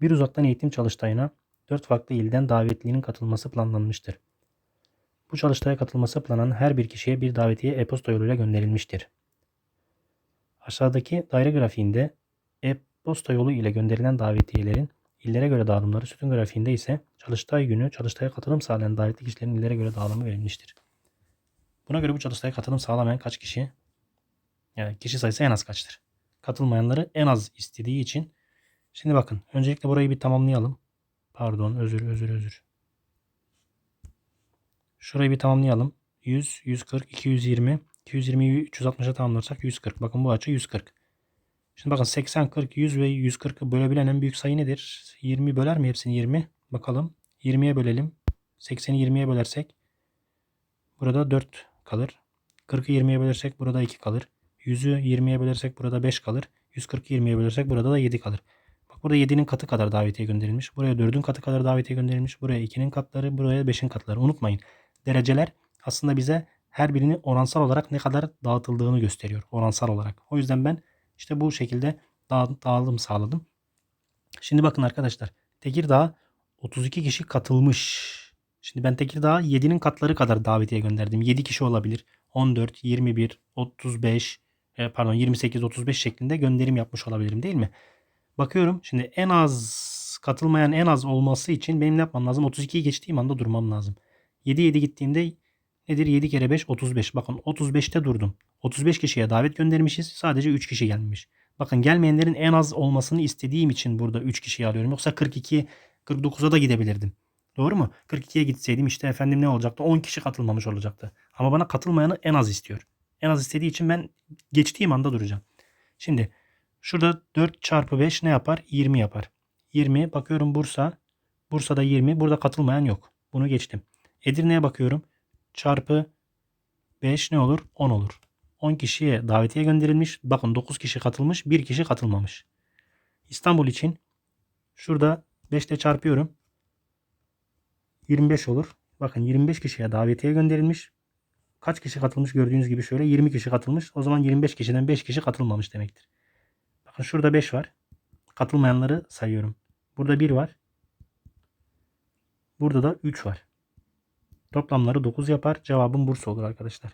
Bir uzaktan eğitim çalıştayına 4 farklı ilden davetlinin katılması planlanmıştır. Bu çalıştaya katılması planan her bir kişiye bir davetiye e-posta yoluyla gönderilmiştir. Aşağıdaki daire grafiğinde e-posta yolu ile gönderilen davetiyelerin illere göre dağılımları, sütun grafiğinde ise çalıştay günü çalıştaya katılım sağlayan davetli kişilerin illere göre dağılımı verilmiştir. Buna göre bu çalıştaya katılım sağlamayan kaç kişi? Yani kişi sayısı en az kaçtır? Katılmayanları en az istediği için Şimdi bakın. Öncelikle burayı bir tamamlayalım. Pardon. Özür özür özür. Şurayı bir tamamlayalım. 100, 140, 220. 220'yi 360'a tamamlarsak 140. Bakın bu açı 140. Şimdi bakın 80, 40, 100 ve 140'ı bölebilen en büyük sayı nedir? 20 böler mi hepsini 20? Bakalım. 20'ye bölelim. 80'i 20'ye bölersek burada 4 kalır. 40'ı 20'ye bölersek burada 2 kalır. 100'ü 20'ye bölersek burada 5 kalır. 140'ı 20'ye bölersek burada da 7 kalır. Burada 7'nin katı kadar davetiye gönderilmiş. Buraya 4'ün katı kadar davetiye gönderilmiş. Buraya 2'nin katları, buraya 5'in katları. Unutmayın. Dereceler aslında bize her birini oransal olarak ne kadar dağıtıldığını gösteriyor. Oransal olarak. O yüzden ben işte bu şekilde dağ, dağılım sağladım. Şimdi bakın arkadaşlar. Tekirdağ 32 kişi katılmış. Şimdi ben Tekirdağ'a 7'nin katları kadar davetiye gönderdim. 7 kişi olabilir. 14, 21, 35, e, pardon 28, 35 şeklinde gönderim yapmış olabilirim değil mi? Bakıyorum şimdi en az katılmayan en az olması için benim ne yapmam lazım? 32'yi geçtiğim anda durmam lazım. 7 7 gittiğimde nedir? 7 kere 5 35. Bakın 35'te durdum. 35 kişiye davet göndermişiz. Sadece 3 kişi gelmiş. Bakın gelmeyenlerin en az olmasını istediğim için burada 3 kişiyi alıyorum. Yoksa 42 49'a da gidebilirdim. Doğru mu? 42'ye gitseydim işte efendim ne olacaktı? 10 kişi katılmamış olacaktı. Ama bana katılmayanı en az istiyor. En az istediği için ben geçtiğim anda duracağım. Şimdi Şurada 4 çarpı 5 ne yapar? 20 yapar. 20 bakıyorum Bursa. Bursa'da 20. Burada katılmayan yok. Bunu geçtim. Edirne'ye bakıyorum. Çarpı 5 ne olur? 10 olur. 10 kişiye davetiye gönderilmiş. Bakın 9 kişi katılmış. 1 kişi katılmamış. İstanbul için şurada 5 ile çarpıyorum. 25 olur. Bakın 25 kişiye davetiye gönderilmiş. Kaç kişi katılmış gördüğünüz gibi şöyle 20 kişi katılmış. O zaman 25 kişiden 5 kişi katılmamış demektir. Bakın şurada 5 var. Katılmayanları sayıyorum. Burada 1 var. Burada da 3 var. Toplamları 9 yapar. Cevabım Bursa olur arkadaşlar.